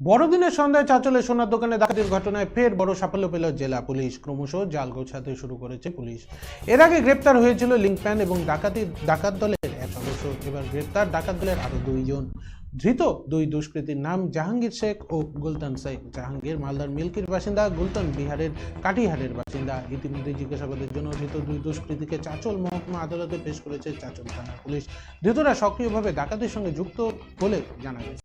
বড়দিনের সন্ধ্যায় চাচলে সোনার দোকানে ডাকাতির ঘটনায় ফের বড় সাফল্য পেল জেলা পুলিশ। ক্রমশ জাল গোছাতে শুরু করেছে পুলিশ। এর আগে গ্রেপ্তার হয়েছিল লিঙ্কম্যান এবং ডাকাতি, ডাকাত দলের এক সদস্য। এবার গ্রেপ্তার ডাকাত দলের আরও দুইজন। ধৃত দুই দুষ্কৃতীর নাম জাহাঙ্গীর শেখ ও গুলতান শেখ। জাহাঙ্গীর মালদার মিল্কির বাসিন্দা, গুলতান বিহারের কাটিহারের বাসিন্দা। ইতিমধ্যে জিজ্ঞাসাবাদের জন্য ধৃত দুই দুষ্কৃতীকে চাচল মহকুমা আদালতে পেশ করেছে চাচল থানা পুলিশ। ধৃতরা সক্রিয়ভাবে ডাকাতির সঙ্গে যুক্ত বলে জানা গেছে।